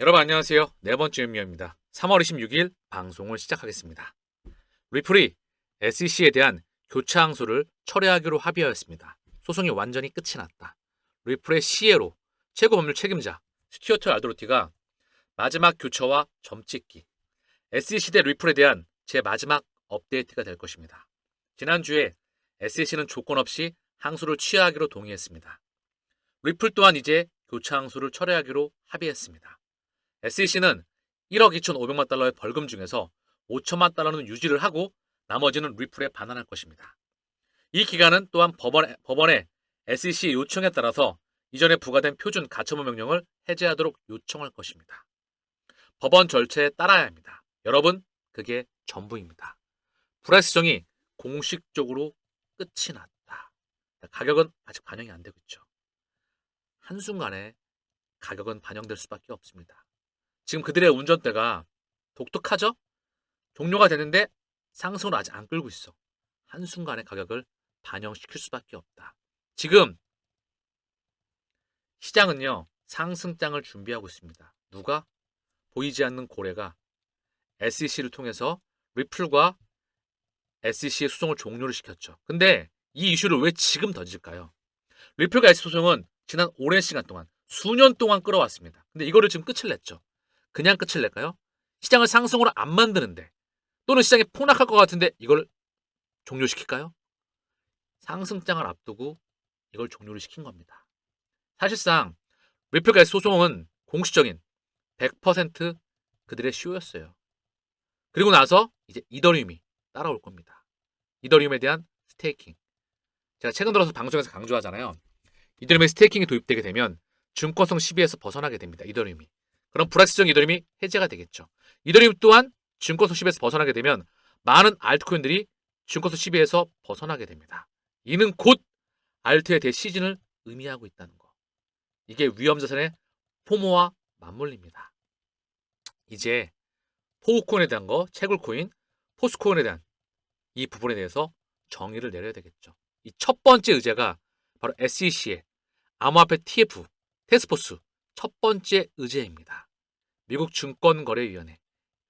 여러분 안녕하세요. 네 번째 음미입니다. 3월 26일 방송을 시작하겠습니다. 리플이 SEC에 대한 교체 항소를 철회하기로 합의하였습니다. 소송이 완전히 끝이 났다. 리플의 CE로 최고 법률 책임자 스튜어트 알도로티가 마지막 교체와 점찍기 SEC 대 리플에 대한 제 마지막 업데이트가 될 것입니다. 지난주에 SEC는 조건 없이 항소를 취하하기로 동의했습니다. 리플 또한 이제 교체 항소를 철회하기로 합의했습니다. SEC는 1억 2,500만 달러의 벌금 중에서 5천만 달러는 유지를 하고 나머지는 리플에 반환할 것입니다. 이 기간은 또한 법원에, 법원의 SEC의 요청에 따라서 이전에 부과된 표준 가처분 명령을 해제하도록 요청할 것입니다. 법원 절차에 따라야 합니다. 여러분, 그게 전부입니다. 불화시정이 공식적으로 끝이 났다. 가격은 아직 반영이 안 되고 있죠. 한순간에 가격은 반영될 수밖에 없습니다. 지금 그들의 운전대가 독특하죠? 종료가 되는데 상승을 아직 안 끌고 있어. 한순간에 가격을 반영시킬 수밖에 없다. 지금 시장은요, 상승장을 준비하고 있습니다. 누가? 보이지 않는 고래가 SEC를 통해서 리플과 SEC의 소송을 종료를 시켰죠. 근데 이 이슈를 왜 지금 던질까요? 리플과 SEC 소송은 지난 오랜 시간 동안 수년 동안 끌어왔습니다. 근데 이거를 지금 끝을 냈죠. 그냥 끝을 낼까요? 시장을 상승으로 안 만드는데 또는 시장이 폭락할 것 같은데 이걸 종료시킬까요? 상승장을 앞두고 이걸 종료를 시킨 겁니다. 사실상 리플과 소송은 공식적인 100% 그들의 쇼였어요. 그리고 나서 이제 이더리움이 따라올 겁니다. 이더리움에 대한 스테이킹. 제가 최근 들어서 방송에서 강조하잖아요. 이더리움의 스테이킹이 도입되게 되면 증권성 시비에서 벗어나게 됩니다. 이더리움이. 그럼 불확실성 이더리움이 해제가 되겠죠. 이더리움 또한 증권성 시비에서 벗어나게 되면 많은 알트코인들이 증권성 시비에서 벗어나게 됩니다. 이는 곧 알트의 대시즌을 의미하고 있다는 거. 이게 위험자산의 포모와 맞물립니다. 이제 포우코인에 대한 거, 채굴코인, 포스코인에 대한 이 부분에 대해서 정의를 내려야 되겠죠. 이 첫 번째 의제가 바로 SEC의 암호화폐 TF, 테스포스 첫 번째 의제입니다. 미국 증권거래위원회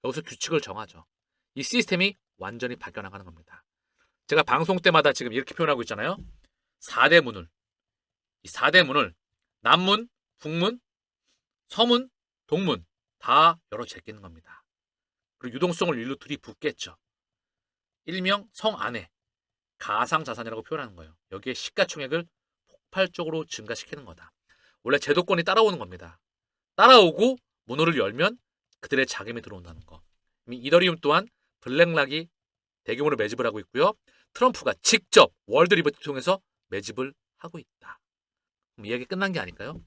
여기서 규칙을 정하죠. 이 시스템이 완전히 바뀌어나가는 겁니다. 제가 방송 때마다 지금 이렇게 표현하고 있잖아요. 4대 문을 이 4대 문을 남문, 북문, 서문, 동문 다 열어 제끼는 겁니다. 그리고 유동성을 일로 들이붓겠죠. 일명 성 안에 가상 자산이라고 표현하는 거예요. 여기에 시가총액을 폭발적으로 증가시키는 거다. 원래 제도권이 따라오는 겁니다. 따라오고 문호를 열면 그들의 자금이 들어온다는 거. 이더리움 또한 블랙락이 대규모로 매집을 하고 있고요. 트럼프가 직접 월드 리버티 통해서 매집을 하고 있다. 그럼 이야기 끝난 게 아닐까요?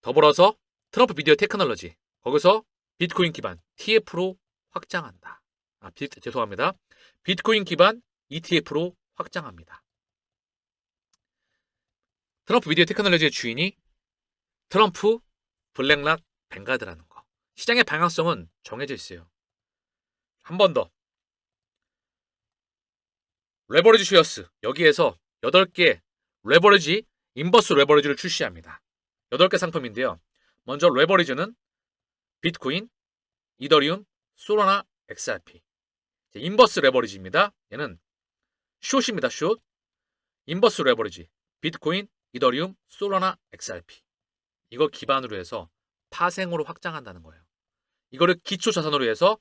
더불어서 트럼프 미디어 테크놀로지 거기서 비트코인 기반 TF로 확장한다. 아, 비, 죄송합니다. 비트코인 기반 ETF로 확장합니다. 트럼프 미디어 테크놀로지의 주인이 트럼프 블랙락 뱅가드라는 거. 시장의 방향성은 정해져 있어요. 한 번 더. 레버리지 쉐어스 여기에서 8개 레버리지 인버스 레버리지를 출시합니다. 8개 상품인데요. 먼저 레버리지는 비트코인, 이더리움, 소라나, XRP. 인버스 레버리지입니다. 얘는 숏입니다. 숏. 인버스 레버리지. 비트코인, 이더리움, 솔라나, XRP. 이걸 기반으로 해서 파생으로 확장한다는 거예요. 이거를 기초 자산으로 해서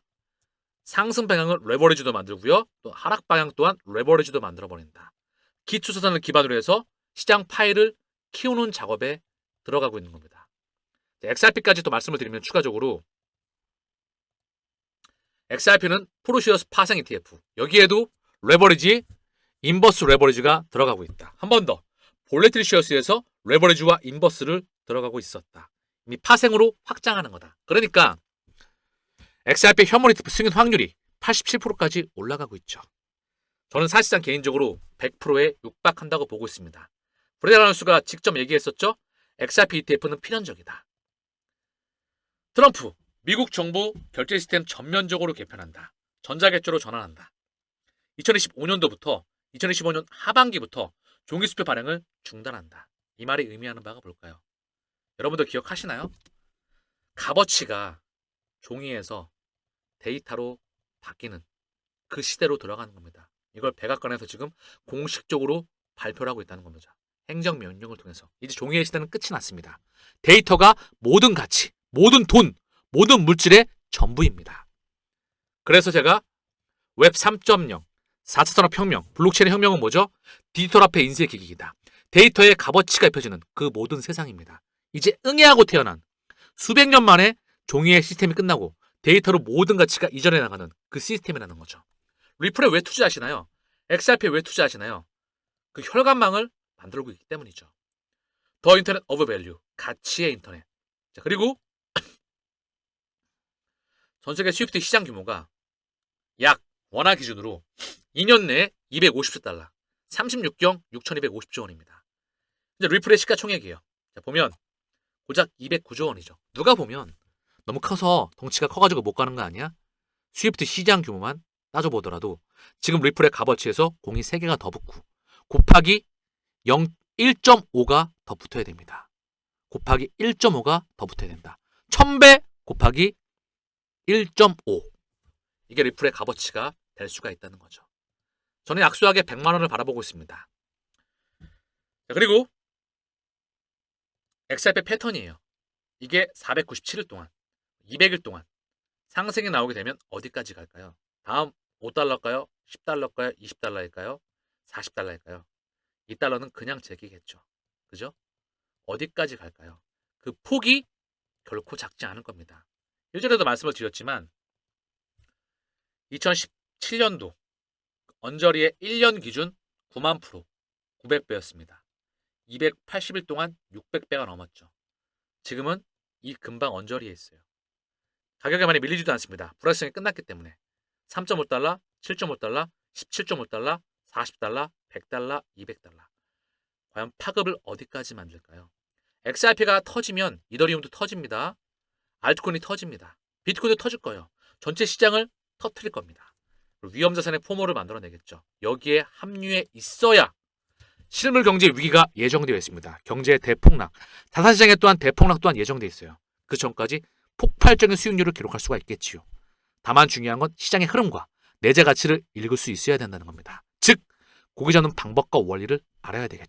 상승 방향을 레버리지도 만들고요. 또 하락 방향 또한 레버리지도 만들어 버린다. 기초 자산을 기반으로 해서 시장 파일을 키우는 작업에 들어가고 있는 겁니다. XRP까지 또 말씀을 드리면 추가적으로 XRP는 프로시어스 파생 ETF. 여기에도 레버리지, 인버스 레버리지가 들어가고 있다. 한 번 더. 볼레트리시어스에서 레버리지와 인버스를 들어가고 있었다. 이미 파생으로 확장하는 거다. 그러니까 XRP 혐오 ETF 승인 확률이 87%까지 올라가고 있죠. 저는 사실상 개인적으로 100%에 육박한다고 보고 있습니다. 아나운서가 직접 얘기했었죠. XRP ETF는 필연적이다. 트럼프, 미국 정부 결제 시스템 전면적으로 개편한다. 전자결제로 전환한다. 2025년도부터 2025년 하반기부터 종이 수표 발행을 중단한다. 이 말이 의미하는 바가 뭘까요? 여러분들 기억하시나요? 값어치가 종이에서 데이터로 바뀌는 그 시대로 들어가는 겁니다. 이걸 백악관에서 지금 공식적으로 발표를 하고 있다는 겁니다. 행정 명령을 통해서 이제 종이의 시대는 끝이 났습니다. 데이터가 모든 가치, 모든 돈, 모든 물질의 전부입니다. 그래서 제가 웹 3.0, 4차 산업혁명, 블록체인 혁명은 뭐죠? 디지털 화폐 인쇄 기기이다. 데이터의 값어치가 입혀지는 그 모든 세상입니다. 이제 응애하고 태어난 수백 년 만에 종이의 시스템이 끝나고 데이터로 모든 가치가 이전해 나가는 그 시스템이라는 거죠. 리플에 왜 투자하시나요? XRP에 왜 투자하시나요? 그 혈관망을 만들고 있기 때문이죠. 더 인터넷 오브 밸류, 가치의 인터넷. 자, 그리고 전 세계 스위프트 시장 규모가 약 원화 기준으로 2년 내에 250조 달러, 36경 6,250조 원입니다. 이제 리플의 시가총액이에요. 자, 보면 고작 209조 원이죠. 누가 보면 너무 커서 덩치가 커가지고 못 가는 거 아니야? 스위프트 시장 규모만 따져보더라도 지금 리플의 값어치에서 공이 3개가 더 붙고 곱하기 0, 1.5가 더 붙어야 됩니다. 곱하기 1.5가 더 붙어야 된다. 1000배 곱하기 1.5 이게 리플의 값어치가 될 수가 있다는 거죠. 저는 약소하게 100만 원을 바라보고 있습니다. 자, 그리고 XRP 패턴이에요. 이게 497일 동안, 200일 동안 상승이 나오게 되면 어디까지 갈까요? 다음 5달러일까요? 10달러일까요? 20달러일까요? 40달러일까요? 이 달러는 그냥 제기겠죠. 그죠? 어디까지 갈까요? 그 폭이 결코 작지 않을 겁니다. 일전에도 말씀을 드렸지만 2017년도 언저리의 1년 기준 9만 프로 900배였습니다. 280일 동안 600배가 넘었죠. 지금은 이 금방 언저리에 있어요. 가격이 많이 밀리지도 않습니다. 불확실성이 끝났기 때문에 3.5달러, 7.5달러, 17.5달러, 40달러, 100달러, 200달러. 과연 파급을 어디까지 만들까요? XRP가 터지면 이더리움도 터집니다. 알트코인이 터집니다. 비트코인도 터질 거예요. 전체 시장을 터트릴 겁니다. 위험 자산의 포모를 만들어내겠죠. 여기에 합류해 있어야 실물 경제 위기가 예정되어 있습니다. 경제의 대폭락, 자산 시장에 또한 대폭락 또한 예정되어 있어요. 그 전까지 폭발적인 수익률을 기록할 수가 있겠지요. 다만 중요한 건 시장의 흐름과 내재 가치를 읽을 수 있어야 된다는 겁니다. 즉, 고기 잡는 방법과 원리를 알아야 되겠죠.